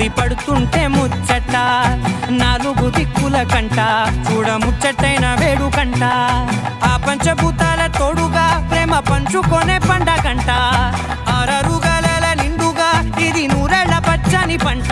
ముడి పడుతుంటే ముచ్చట. నాలుగు దిక్కుల కంట చూడ ముచ్చటైన వేడుకంట ఆ పంచభూతాల తోడుగా ప్రేమ పంచుకొనే పండగంట ఆరరుగల నిండుగా ఇది నూరెళ్ళ పచ్చని పంట.